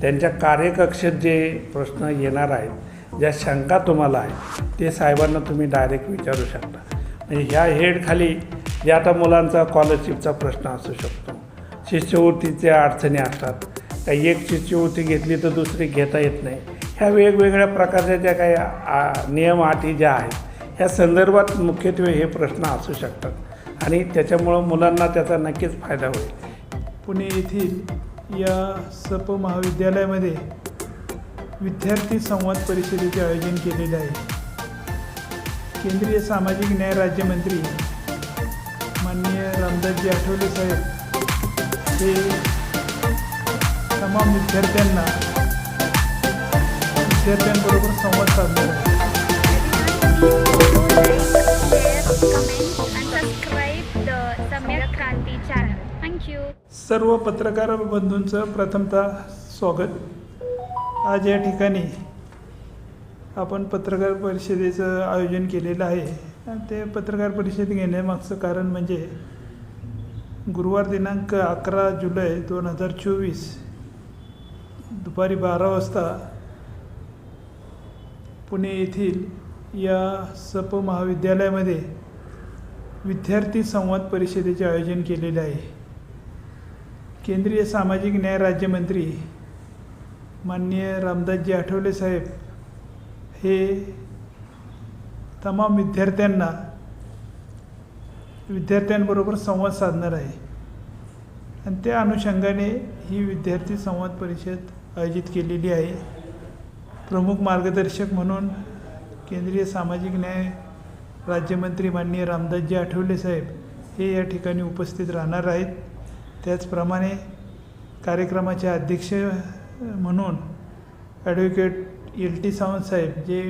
त्यांच्या कार्यकक्षेत जे प्रश्न येणार आहेत ज्या शंका तुम्हाला आहेत ते साहेबांना तुम्ही डायरेक्ट विचारू शकता. म्हणजे ह्या हेडखाली जे आता मुलांचा स्कॉलरशिपचा प्रश्न असू शकतो. शिष्यवृत्तीच्या अडचणी असतात. काही एक शिष्यवृत्ती घेतली तर दुसरी घेता येत नाही. ह्या वेगवेगळ्या प्रकारच्या ज्या काही आ- नियम अटी ज्या आहेत ह्या संदर्भात मुख्यत्वे हे प्रश्न असू शकतात. आणि त्याच्यामुळं मुलांना त्याचा नक्कीच फायदा होईल. पुणे येथील या सप महाविद्यालयामध्ये विद्यार्थी संवाद परिषदेचे आयोजन केलेले आहे केंद्रीय सामाजिक न्याय राज्यमंत्री माननीय रामदासजी आठवले साहेब हे तमाम विद्यार्थ्यांना विद्यार्थ्यांबरोबर संवाद साधणार आहे comment and subscribe the Samyak Kranti channel. Thank you. सर्व पत्रकार बंधूंचं प्रथमतः स्वागत. आज या ठिकाणी आपण पत्रकार परिषदेचं आयोजन केलेलं आहे. आणि ते पत्रकार परिषद घेण्यामागचं कारण म्हणजे गुरुवार दिनांक अकरा जुलै दोन हजार चोवीस दुपारी बारा वाजता पुणे येथील या सप महाविद्यालयामध्ये विद्यार्थी संवाद परिषदेचे आयोजन केलेले आहे. केंद्रीय सामाजिक न्याय राज्यमंत्री माननीय रामदासजी आठवले साहेब हे तमाम विद्यार्थ्यांना विद्यार्थ्यांबरोबर संवाद साधणार आहे. आणि त्या अनुषंगाने ही विद्यार्थी संवाद परिषद आयोजित केलेली आहे. प्रमुख मार्गदर्शक म्हणून केंद्रीय सामाजिक न्याय राज्यमंत्री माननीय रामदासजी आठवले साहेब हे या ठिकाणी उपस्थित राहणार आहेत. त्याचप्रमाणे कार्यक्रमाचे अध्यक्ष म्हणून ॲडव्होकेट एल टी सावंत साहेब जे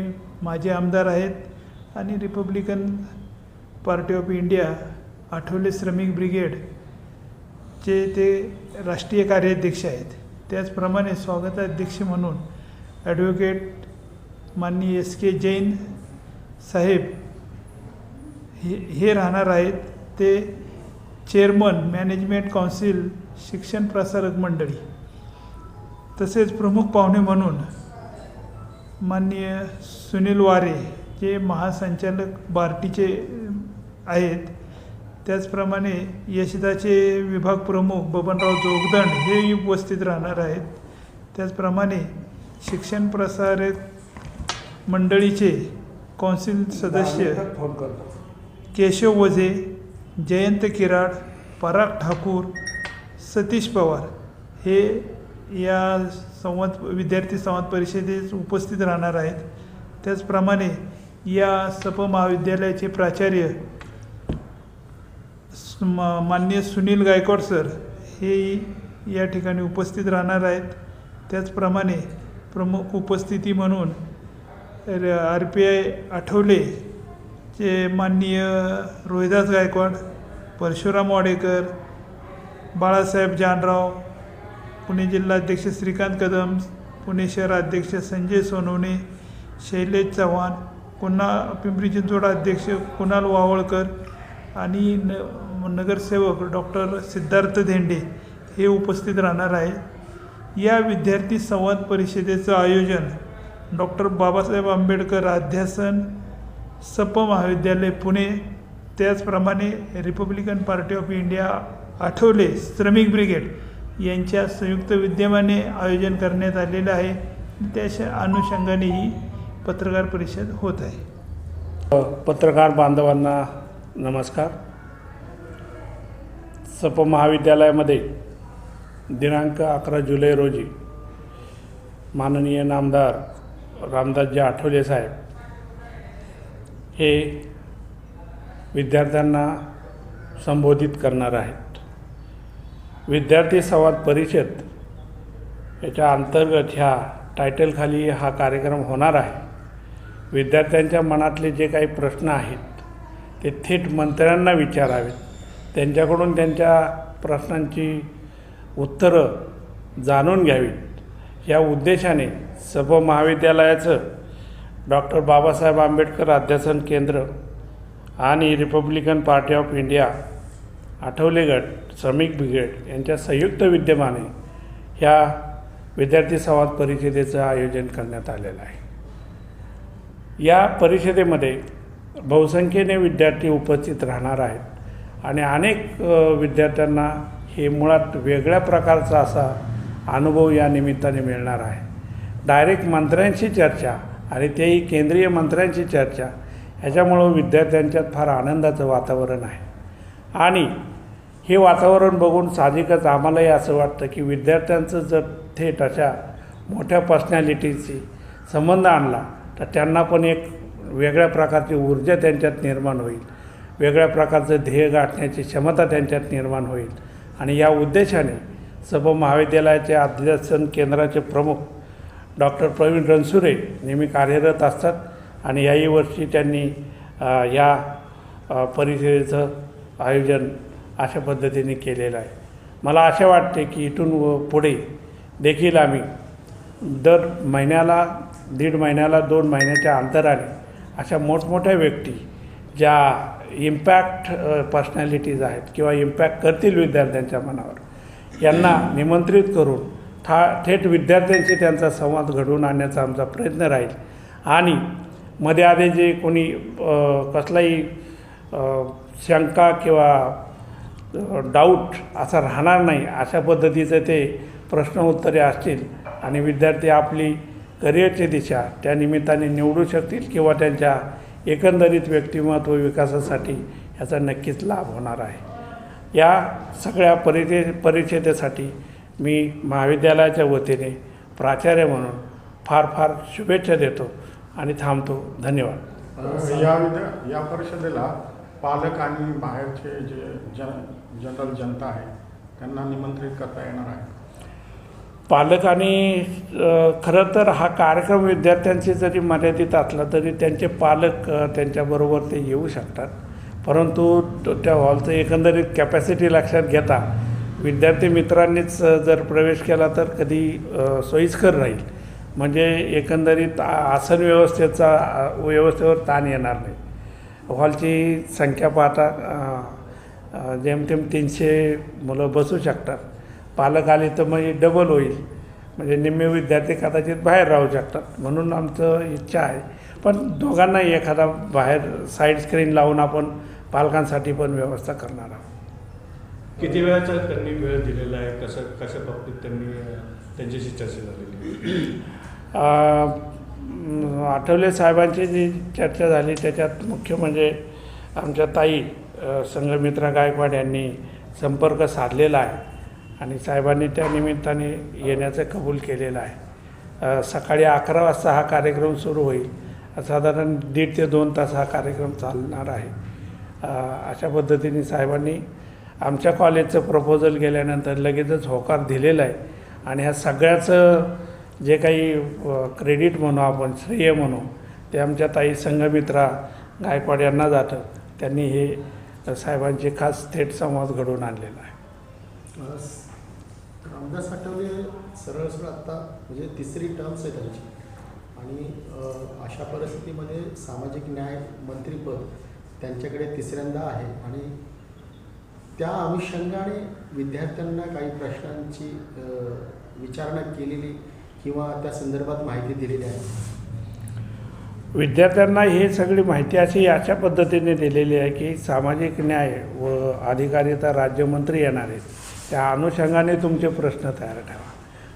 माझे आमदार आहेत आणि Republican party of India Athawale Shramik ब्रिगेडचे ते राष्ट्रीय कार्याध्यक्ष आहेत. त्याचप्रमाणे स्वागताध्यक्ष म्हणून ॲडव्होकेट माननीय एस के जैन साहेब हे हे राहणार आहेत. ते चेअरमन मॅनेजमेंट काउन्सिल शिक्षण प्रसारक मंडळी. तसेच प्रमुख पाहुणे म्हणून माननीय सुनील वारे जे महासंचालक बार्टीचे आहेत. त्याचप्रमाणे यशदाचे विभाग प्रमुख बबनराव जोगदंड हेही उपस्थित राहणार आहेत. त्याचप्रमाणे शिक्षण प्रसारक मंडळीचे कौन्सिल सदस्य केशव वझे जयंत किराड पराग ठाकूर सतीश पवार हे या संवाद विद्यार्थी संवाद परिषदेत उपस्थित राहणार आहेत. त्याचप्रमाणे या सप महाविद्यालयाचे प्राचार्य मान्य माननीय सुनील गायकवाड सर हेही या ठिकाणी उपस्थित राहणार आहेत. त्याचप्रमाणे प्रमुख उपस्थिती म्हणून आर पी आय आठवले चे माननीय रोहिदास गायकवाड परशुराम वाडेकर बाळासाहेब जानराव पुणे जिल्हाध्यक्ष श्रीकांत कदम पुणे शहर अध्यक्ष संजय सोनवणे शैलेश चव्हाण पुन्हा पिंपरी चिंचवड अध्यक्ष कुणाल वावळकर आणि न नगरसेवक डॉक्टर सिद्धार्थ धेंडे हे उपस्थित राहणार आहे. या विद्यार्थी संवाद परिषदेचं आयोजन डॉक्टर बाबासाहेब आंबेडकर अध्यासन सप महाविद्यालय पुणे. त्याचप्रमाणे Republican party of India Athawale Shramik brigade यांच्या संयुक्त विद्यमाने आयोजन करण्यात आलेलं आहे. त्याच्या अनुषंगाने ही पत्रकार परिषद होत आहे. पत्रकार बांधवांना नमस्कार. सप महाविद्यालयामध्ये दिनांक अकरा जुलै रोजी माननीय नामदार रामदासजी आठवले साहेब हे विद्यार्थ्यांना संबोधित करणार आहेत. विद्यार्थी संवाद परिषद याच्या अंतर्गत ह्या टायटलखाली हा कार्यक्रम होणार आहे. विद्यार्थ्यांच्या मनातले जे काही प्रश्न आहेत ते थेट मंत्र्यांना विचारावेत. त्यांच्याकडून त्यांच्या प्रश्नांची उत्तरं जाणून घ्यावीत. या उद्देशाने सब महाविद्यालयाचं डॉक्टर बाबासाहेब आंबेडकर अध्यासन केंद्र आणि Republican party of India Athawale गट श्रमिक ब्रिगेड यांच्या संयुक्त विद्यमाने ह्या विद्यार्थी संवाद परिषदेचं आयोजन करण्यात आलेलं आहे. या परिषदेमध्ये बहुसंख्येने विद्यार्थी उपस्थित राहणार आहेत आणि अनेक विद्यार्थ्यांना हे मुळात वेगळ्या प्रकारचा असा अनुभव या निमित्ताने मिळणार आहे. डायरेक्ट मंत्र्यांशी चर्चा आणि तेही केंद्रीय मंत्र्यांची चर्चा. ह्याच्यामुळं विद्यार्थ्यांच्यात फार आनंदाचं वातावरण आहे. आणि हे वातावरण बघून साहजिकच आम्हालाही असं वाटतं की विद्यार्थ्यांचं जर थेट अशा मोठ्या पर्सनॅलिटीशी संबंध आणला तर त्यांना पण एक वेगळ्या प्रकारची ऊर्जा त्यांच्यात निर्माण होईल. वेगळ्या प्रकारचं ध्येय गाठण्याची क्षमता त्यांच्यात निर्माण होईल. आणि या उद्देशाने सब महाविद्यालयाचे अध्यासन केंद्राचे प्रमुख डॉक्टर प्रवीण रणसुरे नेहमी कार्यरत असतात आणि याही वर्षी त्यांनी या परिषदेचं आयोजन अशा पद्धतीने केलेलं आहे. मला असे वाटते की इथून व पुढे देखील आम्ही दर महिन्याला दीड महिन्याला दोन महिन्याच्या अंतराने अशा मोठमोठ्या व्यक्ती ज्या इम्पॅक्ट पर्सनॅलिटीज आहेत किंवा इम्पॅक्ट करतील विद्यार्थ्यांच्या मनावर यांना निमंत्रित करून ठा थेट विद्यार्थ्यांशी त्यांचा संवाद घडवून आणण्याचा आमचा प्रयत्न राहील. आणि मध्ये आधी जे कोणी कसलाही शंका किंवा डाऊट असा राहणार नाही अशा पद्धतीचं ते प्रश्न उत्तरे असतील आणि विद्यार्थी आपली करिअरची दिशा त्या निमित्ताने निवडू शकतील किंवा त्यांच्या एकंदरीत व्यक्तिमत्व विकासासाठी याचा नक्कीच लाभ होणार आहे. या सगळ्या परिचे परिषदेसाठी मी महाविद्यालयाच्या वतीने प्राचार्य म्हणून फार फार शुभेच्छा देतो आणि थांबतो. धन्यवाद. या विद्या या परिषदेला पालक आणि बाहेरचे जे जन जनरल जनता आहे त्यांना निमंत्रित करता येणार आहे. पालक आणि अ, खरं तर हा कार्यक्रम विद्यार्थ्यांशी जरी मर्यादित असला तरी त्यांचे पालक त्यांच्याबरोबर ते येऊ शकतात. परंतु त्या हॉलचं एकंदरीत कॅपॅसिटी लक्षात घेता विद्यार्थी मित्रांनीच जर प्रवेश केला तर कधी सोयीस्कर राहील. म्हणजे एकंदरीत आसन व्यवस्थेचा व्यवस्थेवर ताण येणार नाही. हॉलची संख्या पाहता जेमतेम तीनशे मुलं बसू शकतात. पालक आले तर मग डबल होईल. म्हणजे निम्मे विद्यार्थी कदाचित बाहेर राहू शकतात म्हणून आमचं इच्छा आहे. पण दोघांनाही एखादा बाहेर साईड स्क्रीन लावून आपण पालकांसाठी पण व्यवस्था करणार आहोत. किती वेळाचा त्यांनी वेळ दिलेला आहे? कसं कशा बाबतीत त्यांनी त्यांच्याशी चर्चा झालेली आठवले साहेबांची जी चर्चा झाली त्याच्यात मुख्य म्हणजे आमच्या ताई संघमित्रा गायकवाड यांनी संपर्क साधलेला आहे आणि साहेबांनी त्या निमित्ताने येण्याचं कबूल केलेलं आहे. सकाळी अकरा वाजता हा कार्यक्रम सुरू होईल. साधारण दीड ते दोन तास हा कार्यक्रम चालणार आहे. अशा पद्धतीने साहेबांनी आमच्या कॉलेजचं प्रपोजल गेल्यानंतर लगेचच होकार दिलेला आहे. आणि ह्या सगळ्याचं जे काही क्रेडिट म्हणू आपण श्रेय म्हणू ते आमच्या ताई संघमित्रा गायकवाड यांना जातं. त्यांनी हे साहेबांचे खास थेट संवाद घडवून आणलेला आहे. रामदास आठवले सरळ सरळ आत्ता म्हणजे तिसरी टर्म्स आहे त्यांची. आणि अशा परिस्थितीमध्ये सामाजिक न्याय मंत्रीपद त्यांच्याकडे तिसऱ्यांदा आहे. आणि त्या अनुषंगाने विद्यार्थ्यांना काही प्रश्नांची विचारणा केलेली किंवा त्या संदर्भात माहिती दिलेली आहे. विद्यार्थ्यांना हे सगळी माहिती अशी अशा पद्धतीने दिलेली आहे की सामाजिक न्याय व अधिकारिता राज्यमंत्री येणार आहेत. त्या अनुषंगाने तुमचे प्रश्न तयार ठेवा.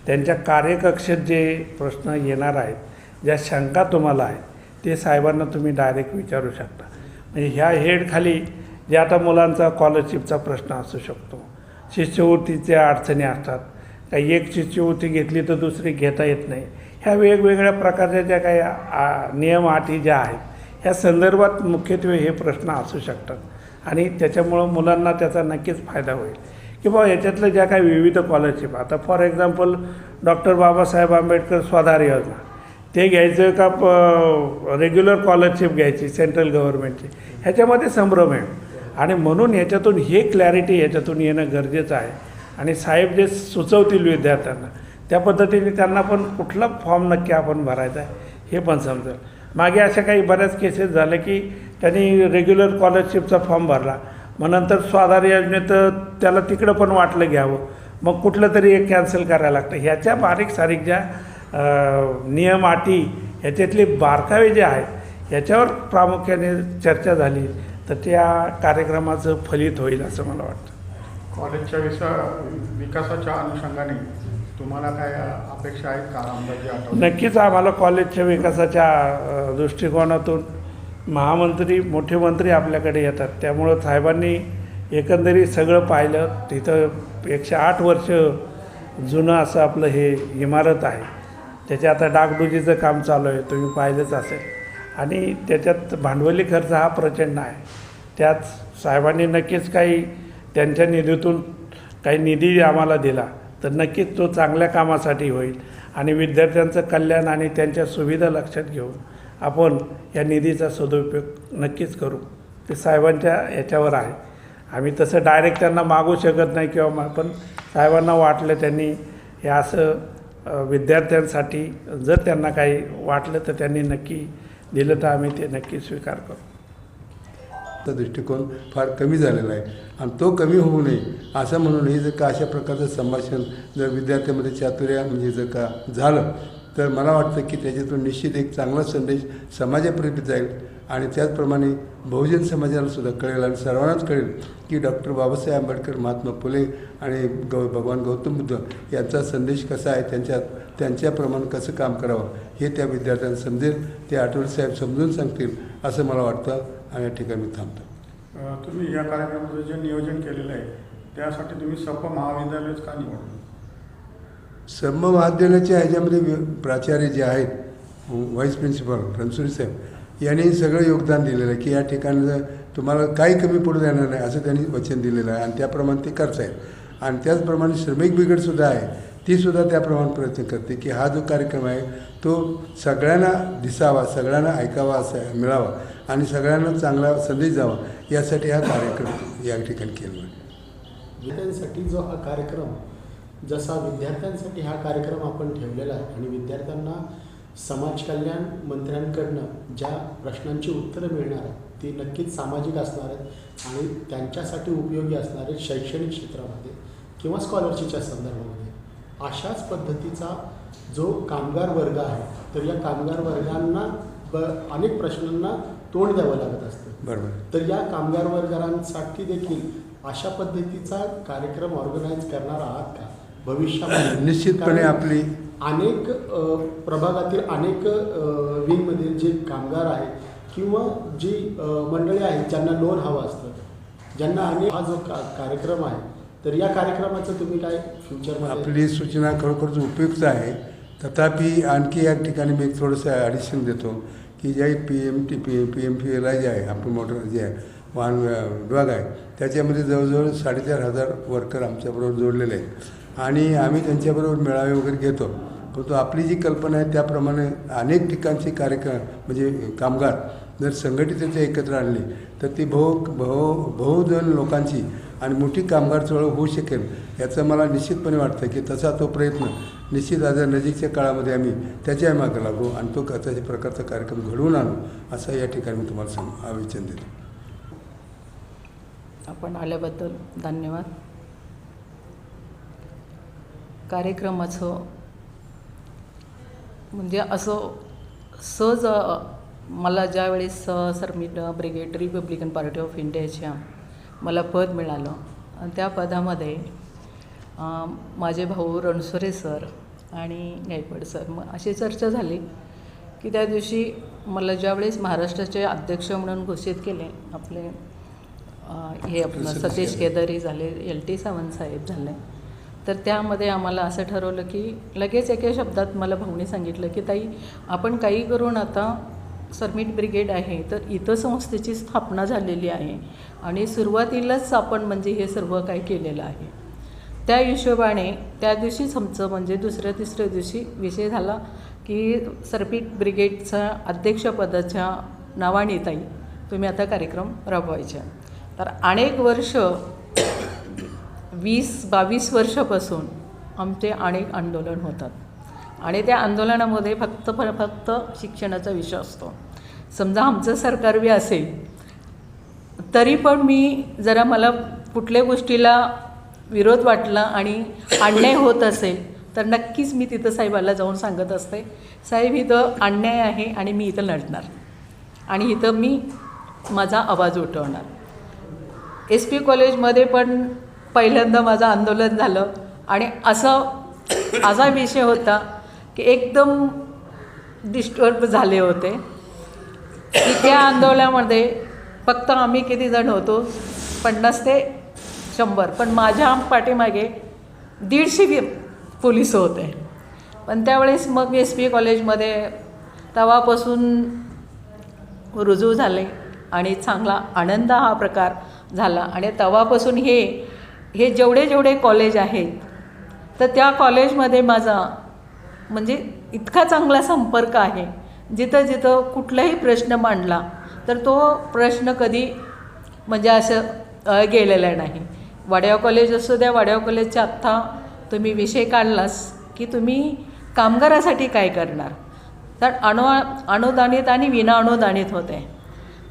त्यांच्या कार्यकक्षेत जे प्रश्न येणार आहेत ज्या शंका तुम्हाला आहेत ते साहेबांना तुम्ही डायरेक्ट विचारू शकता. म्हणजे ह्या हेडखाली जे आता मुलांचा स्कॉलरशिपचा प्रश्न असू शकतो. शिष्यवृत्तीच्या अडचणी असतात. काही एक शिष्यवृत्ती घेतली तर दुसरी घेता येत नाही. ह्या वेगवेगळ्या प्रकारच्या ज्या काही आ- नियम अटी ज्या आहेत ह्या संदर्भात मुख्यत्वे हे प्रश्न असू शकतात. आणि त्याच्यामुळं मुलांना त्याचा नक्कीच फायदा होईल. किंवा याच्यातल्या ज्या काही विविध स्कॉलरशिप आता for example doctor Babasaheb Ambedkar Swadhar योजना. ते घ्यायचं का प रेग्युलर स्कॉलरशिप घ्यायची सेंट्रल गव्हर्नमेंटची ह्याच्यामध्ये संभ्रम आहे. आणि म्हणून ह्याच्यातून हे क्लॅरिटी ह्याच्यातून येणं गरजेचं आहे. आणि साहेब जे सुचवतील विद्यार्थ्यांना त्या पद्धतीने त्यांना पण कुठला फॉर्म नक्की आपण भरायचा आहे हे पण समजेल. मागे अशा काही बऱ्याच केसेस झाल्या की त्यांनी रेग्युलर स्कॉलरशिपचा फॉर्म भरला. मग नंतर स्वाधार योजनेत त्याला तिकडं पण वाटलं घ्यावं. मग कुठलं तरी एक कॅन्सल करायला लागतं. ह्याच्या बारीक सारीक ज्या नियम अटी ह्याच्यातले बारकावे जे आहेत ह्याच्यावर प्रामुख्याने चर्चा झाली. तर त्या कार्यक्रमाचं फलित होईल असं मला वाटतं. कॉलेजच्या विसा विकासाच्या अनुषंगाने तुम्हाला काय अपेक्षा आहेत का आठवले नक्कीच आम्हाला कॉलेजच्या विकासाच्या दृष्टिकोनातून महामंत्री मोठे मंत्री आपल्याकडे येतात. त्यामुळं साहेबांनी एकंदरीत सगळं पाहिलं. तिथं एकशे आठ वर्ष जुनं असं आपलं हे इमारत आहे. त्याच्या आता डागडुजीचं काम चालू आहे. तुम्ही पाहिलंच असेल. आणि त्याच्यात भांडवली खर्च हा प्रचंड आहे. त्यात साहेबांनी नक्कीच काही त्यांच्या निधीतून काही निधी आम्हाला दिला तर नक्कीच तो चांगल्या कामासाठी होईल आणि विद्यार्थ्यांचं कल्याण आणि त्यांच्या सुविधा लक्षात घेऊन आपण या निधीचा सदुपयोग नक्कीच करू. ते साहेबांच्या याच्यावर आहे. आम्ही तसं डायरेक्ट त्यांना मागू शकत नाही किंवा मग पण साहेबांना वाटलं त्यांनी हे असं विद्यार्थ्यांसाठी जर त्यांना काही वाटलं तर त्यांनी नक्की दिलं तर आम्ही ते नक्की स्वीकार करू दृष्टिकोन फार कमी झालेला आहे. आणि तो कमी होऊ नये असं म्हणून हे जर का अशा प्रकारचं संभाषण जर विद्यार्थ्यामध्ये चातुर्य म्हणजे जर का झालं तर मला वाटतं की त्याच्यातून निश्चित एक चांगला संदेश समाजापर्यंत जाईल. आणि त्याचप्रमाणे बहुजन समाजाला सुद्धा कळेल आणि सर्वांनाच कळेल की डॉक्टर बाबासाहेब आंबेडकर महात्मा फुले आणि गौ भगवान गौतम बुद्ध यांचा संदेश कसा आहे त्यांच्या त्यांच्याप्रमाणे कसं काम करावं हे त्या विद्यार्थ्यांना समजेल ते आठवले साहेब समजून सांगतील असं मला वाटतं आणि या ठिकाणी मी थांबतो. तुम्ही या कार्यक्रमाचं जे नियोजन केलेलं आहे त्यासाठी तुम्ही सप महाविद्यालयच का निवडलं? सम महाविद्यालयाच्या ह्याच्यामध्ये प्राचार्य जे आहेत व्हाईस प्रिन्सिपल रणसुरी साहेब यांनी सगळं योगदान दिलेलं आहे की या ठिकाणचं तुम्हाला काही कमी पडू देणार नाही असं त्यांनी वचन दिलेलं आहे. आणि त्याप्रमाणे ते करतायत. आणि त्याचप्रमाणे श्रमिक ब्रिगेडसुद्धा आहे. तीसुद्धा त्याप्रमाणे प्रयत्न करते की हा जो कार्यक्रम आहे तो सगळ्यांना दिसावा सगळ्यांना ऐकावा असा मिळावा आणि सगळ्यांना चांगला संदेश जावा यासाठी हा कार्यक्रम या ठिकाणी केला विद्यार्थ्यांसाठी जो हा कार्यक्रम जसा विद्यार्थ्यांसाठी हा कार्यक्रम आपण ठेवलेला आहे आणि विद्यार्थ्यांना समाज कल्याण मंत्र्यांकडनं ज्या प्रश्नांची उत्तरं मिळणार आहेत ती नक्कीच सामाजिक असणार आहेत आणि त्यांच्यासाठी उपयोगी असणार शैक्षणिक क्षेत्रामध्ये किंवा स्कॉलरशिपच्या संदर्भामध्ये. अशाच पद्धतीचा जो कामगार वर्ग आहे तर या कामगार वर्गांना ब अनेक प्रश्नांना तोंड द्यावं लागत असतं. बरोबर. तर या कामगार वर्गांसाठी देखील अशा पद्धतीचा कार्यक्रम ऑर्गनाईज करणार आहात का? भविष्यामध्ये. निश्चितपणे आपली अनेक प्रभागातील अनेक विंगमधील जे कामगार आहेत किंवा जी मंडळी आहेत ज्यांना लोन हवं असतं ज्यांना अनेक हा जो का कार्यक्रम आहे तर या कार्यक्रमाचं तुम्ही काय फ्युचरमध्ये आपली सूचना खरोखरच उपयुक्त आहे. तथापि आणखी या ठिकाणी मी एक थोडंसं ॲडिशन देतो की जे P M T P P M P L I जे आहे आपण मोटर जे आहे वाहन विभाग आहे त्याच्यामध्ये जवळजवळ साडेचार हजार वर्कर आमच्याबरोबर जोडलेले आहेत. आणि आम्ही त्यांच्याबरोबर मेळावे वगैरे घेतो. परंतु आपली जी कल्पना आहे त्याप्रमाणे अनेक ठिकाणचे कार्यक्रम म्हणजे कामगार जर संघटितरित्या एकत्र आणली तर ती बहु बहु बहुजन लोकांची आणि मोठी कामगार चळवळ होऊ शकेल याचं मला निश्चितपणे वाटतं की तसा तो प्रयत्न निश्चित आज नजीकच्या काळामध्ये आम्ही त्याच्यामागे लागू आणि तो तशा प्रकारचा कार्यक्रम घडवून आणू असं या ठिकाणी मी तुम्हाला सांग आवेचन देतो. आपण आल्याबद्दल धन्यवाद. कार्यक्रमाचं म्हणजे असं सहज मला ज्यावेळेस अ, सरमिट ब्रिगेड रिपब्लिकन पार्टी ऑफ इंडियाच्या मला पद मिळालं आणि त्या पदामध्ये माझे भाऊ रणसोरे सर आणि गायकवाड सर मग अशी चर्चा झाली की त्या दिवशी मला ज्यावेळेस महाराष्ट्राचे अध्यक्ष म्हणून घोषित केले आपले हे आपलं सतीश. केदारी झाले एल टी सावंत साहेब झाले तर त्यामध्ये आम्हाला असं ठरवलं की लगेच एका शब्दात मला भाऊने सांगितलं की ताई आपण काही करून आता सरमिट ब्रिगेड आहे तर इथं संस्थेची स्थापना झालेली आहे आणि सुरुवातीलाच आपण म्हणजे हे सर्व काही केलेलं आहे. त्या हिशोबाने त्या दिवशीच आमचं म्हणजे दुसऱ्या तिसऱ्या दिवशी विषय झाला की सरपीट ब्रिगेडच्या अध्यक्षपदाच्या नावाने ताई तुम्ही आता कार्यक्रम राबवायच्या तर अनेक वर्ष वीस बावीस वर्षापासून आमचे अनेक आंदोलन होतात. आणि त्या आंदोलनामध्ये फक्त फक्त शिक्षणाचा विषय असतो. समजा आमचं सरकार बी असेल तरी पण मी जरा मला कुठल्या गोष्टीला विरोध वाटला आणि अन्याय होत असेल तर नक्कीच मी तिथं साहेबाला जाऊन सांगत असते साहेब इथं अन्याय आहे आणि मी इथं लढणार. आणि इथं मी माझा आवाज उठवणार. एस पी कॉलेजमध्ये पण पहिल्यांदा माझं आंदोलन झालं. आणि असं असा विषय होता की एकदम डिस्टर्ब झाले होते. की त्या आंदोलनामध्ये फक्त आम्ही किती जण होतो? पन्नास ते शंभर. पण माझ्या पाठीमागे दीडशे पोलीस होते. पण त्यावेळेस मग एस पी कॉलेजमध्ये तवापासून रुजू झाले आणि चांगला आनंद हा प्रकार झाला. आणि तवापासून हे हे जेवढे जेवढे कॉलेज आहेत तर त्या कॉलेजमध्ये माझा म्हणजे इतका चांगला संपर्क आहे. जिथं जिथं कुठलाही प्रश्न मांडला तर तो प्रश्न कधी म्हणजे असं गेलेला नाही. वाड्याव कॉलेज असू द्या वाड्याव कॉलेजच्या आत्ता तुम्ही विषय काढलास की तुम्ही कामगारासाठी काय करणार? तर अणु अनुदानित आणि विना अनुदानित होते.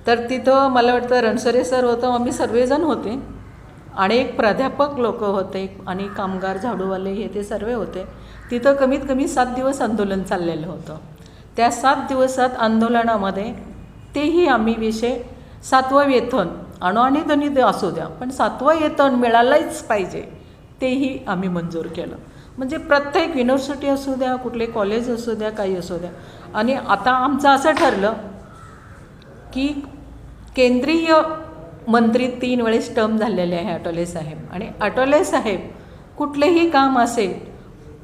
तर तिथं मला वाटतं रणसरे सर होतं आम्ही सर्वजण होते. अनेक प्राध्यापक लोक होते आणि कामगार झाडूवाले हे ते सर्व होते. तिथं कमीत कमी सात दिवस आंदोलन चाललेलं होतं. त्या सात दिवसात आंदोलनामध्ये तेही आम्ही विषय सातवं वेतन अणुअनुदानित असू द्या पण सातवं वेतन मिळालंच पाहिजे तेही आम्ही मंजूर केलं. म्हणजे प्रत्येक युनिव्हर्सिटी असू द्या कुठले कॉलेज असू द्या काही असू द्या. आणि आता आमचं असं ठरलं की केंद्रीय मंत्री तीन वेळेस टर्म झालेले आहे आटोले साहेब. आणि आटोले साहेब कुठलेही काम असेल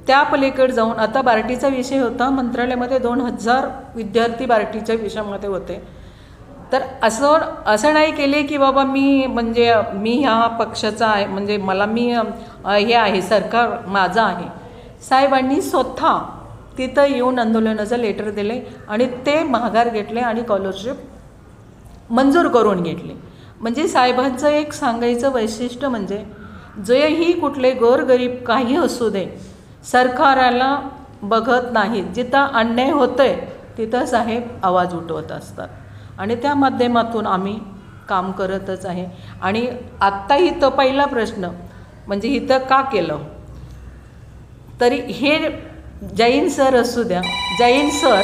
त्या पलीकडे जाऊन आता बार्टीचा विषय होता मंत्रालयामध्ये दोन हजार विद्यार्थी बार्टीच्या विषयामध्ये होते. तर असं असं नाही केले की बाबा मी म्हणजे मी ह्या पक्षाचा आहे म्हणजे मला मी हे आहे सरकार माझं आहे. साहेबांनी स्वतः तिथं येऊन आंदोलनाचं लेटर दिले आणि ते माघार घेतले आणि स्कॉलरशिप मंजूर करून घेतले. म्हणजे साहेबांचं एक सांगायचं वैशिष्ट्य म्हणजे जेही कुठले गोरगरीब काही असू दे सरकाराला बघत नाहीत. जिथं अन्याय होतंय तिथं साहेब आवाज उठवत असतात. आणि त्या माध्यमातून आम्ही काम करतच आहे. आणि आत्ता इथं पहिला प्रश्न म्हणजे इथं का केलं? तरी हे जैन सर असू द्या जैन सर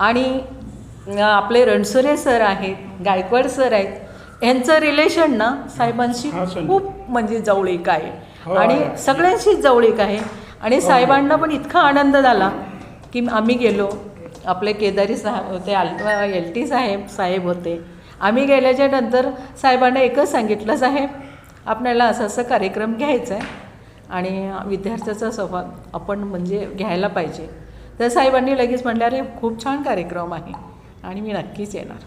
आणि आपले रणसुरे सर आहेत गायकवाड सर आहेत यांचं रिलेशन ना साहेबांशी हा. खूप म्हणजे जवळीक आहे. हो, आणि आहे. सगळ्यांशीच जवळीक आहे. आणि साहेबांना पण इतका आनंद झाला की आम्ही गेलो. आपले केदारी साहेब होते आल एल टी साहेब साहेब होते. आम्ही गेल्याच्यानंतर साहेबांना एकच सांगितलं साहेब आपल्याला असं असं कार्यक्रम घ्यायचा आहे आणि विद्यार्थ्याचा संवाद आपण म्हणजे घ्यायला पाहिजे. तर साहेबांनी लगेच म्हटलं अरे खूप छान कार्यक्रम आहे आणि मी नक्कीच येणार.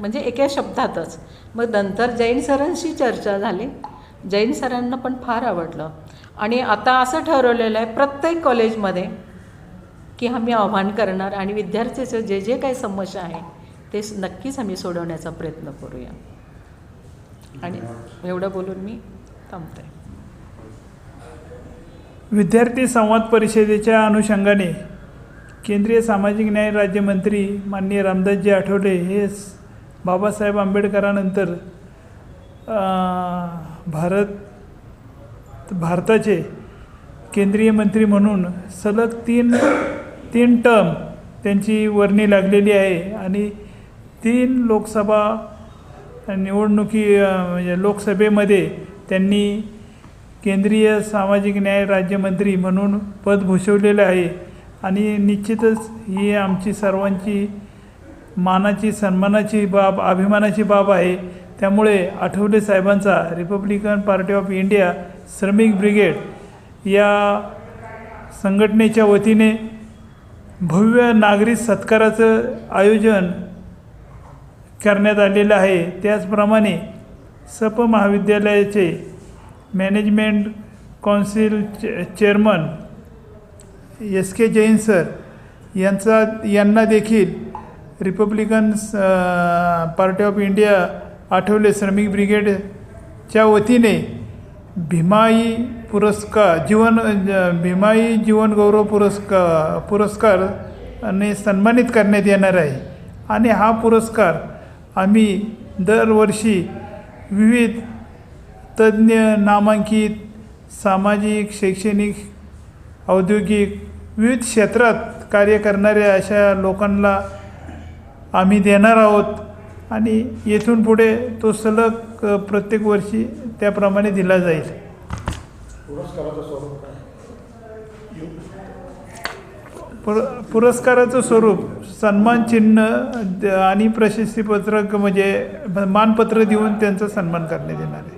म्हणजे एका शब्दातच. मग नंतर जैन सरांशी चर्चा झाली. जैन सरांना पण फार आवडलं. आणि आता असं ठरवलेलं आहे प्रत्येक कॉलेजमध्ये की आम्ही आव्हान करणार आणि विद्यार्थ्याचं जे जे काही समस्या आहे ते नक्कीच आम्ही सोडवण्याचा प्रयत्न करूया. आणि एवढं बोलून मी थांबते. विद्यार्थी संवाद परिषदेच्या अनुषंगाने केंद्रीय सामाजिक न्याय राज्यमंत्री माननीय रामदासजी आठवले हे बाबासाहेब आंबेडकरानंतर भारत भारताचे केंद्रीय मंत्री म्हणून सलग तीन तीन टर्म त्यांची वर्णी लागलेली आहे आणि तीन लोकसभा निवडणुकी म्हणजे लोकसभेमध्ये त्यांनी केंद्रीय सामाजिक न्याय राज्यमंत्री म्हणून पद भूषवलेलं आहे. आणि निश्चितच ही आमची सर्वांची मानाची सन्मानाची बाब अभिमानाची बाब आहे. त्यामुळे आठवले साहेबांचा Republican party of India Shramik brigade या संघटनेच्या वतीने भव्य नागरी सत्काराचं आयोजन करण्यात आलेलं आहे. त्याचप्रमाणे सप महाविद्यालयाचे मॅनेजमेंट कौन्सिल चे chairman S K Jain sir यांचा यांना देखील Republicans party of India Athawale Shramik ब्रिगेडच्या वतीने भीमाई पुरस्कार जीवन भीमाई जीवन गौरव पुरस्कार पुरस्कार सन्मानित करण्यात येणार आहे. आणि हा पुरस्कार आम्ही दरवर्षी विविध तज्ज्ञ नामांकित सामाजिक शैक्षणिक औद्योगिक विविध क्षेत्रात कार्य करणाऱ्या अशा लोकांना आम्ही देणार आहोत. आणि येथून पुढे तो सलग प्रत्येक वर्षी त्याप्रमाणे दिला जाईल. पुरस्काराचं स्वरूप काय? पुर पुरस्काराचं स्वरूप सन्मान चिन्ह आणि प्रशस्तीपत्रक म्हणजे मानपत्र देऊन त्यांचा सन्मान करण्यात येणार आहे.